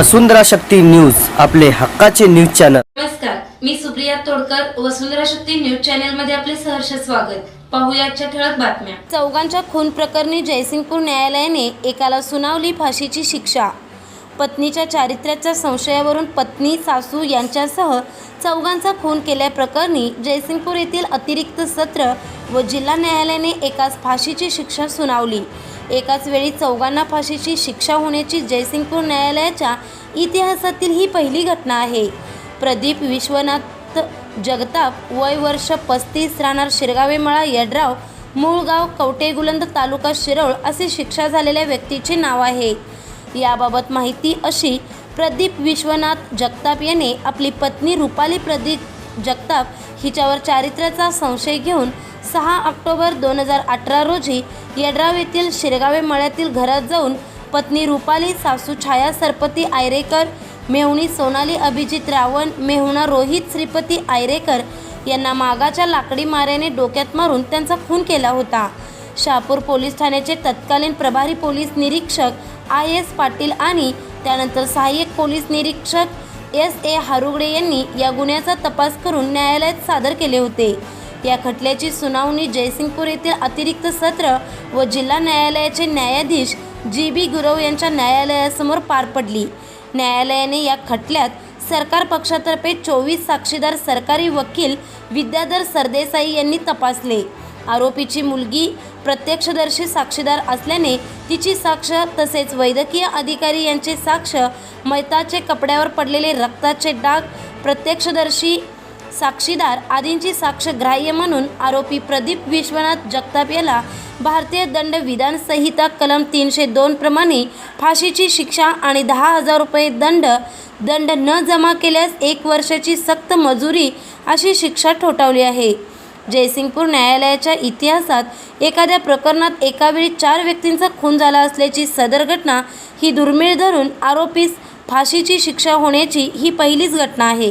वसुंधरा Shakti news आपले हक्काचे news channel. नमस्कार मी सुप्रिया तोडकर वसुंधरा शक्ती न्यूज चॅनलमध्ये आपले सहर्ष स्वागत. पाहूया आजच्या ठळक बातम्या. चौघांच्या खून प्रकरणी जयसिंगपूर न्यायालयाने एकाला सुनावली फाशीची शिक्षा. पत्नीच्या चारित्र्याच्या संशयावरून पत्नी सासू यांच्यासह चौघांचा खून केल्याप्रकरणी जयसिंगपूर येथील अतिरिक्त सत्र व जिल्हा न्यायालयाने एकास फाशीची शिक्षा सुनावली. एकाच वेळी चौघांना फाशीची शिक्षा होण्याची जयसिंगपूर न्यायालयाच्या इतिहासातील ही पहिली घटना आहे. प्रदीप विश्वनाथ जगताप वय वर्ष पस्तीस राहणार शिरगावे मळा यड्राव मूळ गाव कवटेगुलंद तालुका शिरोळ असे शिक्षा झालेल्या व्यक्तीचे नाव आहे. याबाबत माहिती अशी प्रदीप विश्वनाथ जगताप याने आपली पत्नी रुपाली प्रदीप जगताप हिच्यावर चारित्र्याचा संशय घेऊन सहा ऑक्टोबर दोन हजार अठरा रोजी यड्राव येथील शिरगावे मळ्यातील घरात जाऊन पत्नी रुपाली सासू छाया सरपती आयरेकर मेहुणी सोनाली अभिजित रावण मेहुणा रोहित श्रीपती आयरेकर यांना मागाच्या लाकडी माऱ्याने डोक्यात मारून त्यांचा खून केला होता. शहापूर पोलीस ठाण्याचे तत्कालीन प्रभारी पोलीस निरीक्षक आय एस पाटील आणि त्यानंतर सहाय्यक पोलीस निरीक्षक एस ए हारुगडे यांनी या गुन्ह्याचा तपास करून न्यायालयात सादर केले होते. या खटल्याची सुनावणी जयसिंगपूर येथील अतिरिक्त सत्र व जिल्हा न्यायालयाचे न्यायाधीश जी बी गुरव यांच्या न्यायालयासमोर पार पडली. न्यायालयाने या खटल्यात सरकार पक्षातर्फे चोवीस साक्षीदार सरकारी वकील विद्याधर सरदेसाई यांनी तपासले. आरोपीची मुलगी प्रत्यक्षदर्शी साक्षीदार असल्याने तिची साक्ष तसेच वैद्यकीय अधिकारी यांचे साक्ष मैताचे कपड्यावर पडलेले रक्ताचे डाग प्रत्यक्षदर्शी साक्षीदार आदींची साक्ष ग्राह्य म्हणून आरोपी प्रदीप विश्वनाथ जगताप याला भारतीय दंड विधान संहिता कलम तीनशे दोन प्रमाणे फाशीची शिक्षा आणि दहा हजार रुपये दंड दंड न जमा केल्यास एक वर्षाची सक्त मजुरी अशी शिक्षा ठोठावली आहे. जयसिंगपूर न्यायालयाच्या इतिहासात एखाद्या प्रकरणात एकावेळी चार व्यक्तींचा खून झाला असल्याची सदर घटना ही दुर्मिळ धरून आरोपीस फाशीची शिक्षा होण्याची ही पहिलीच घटना आहे.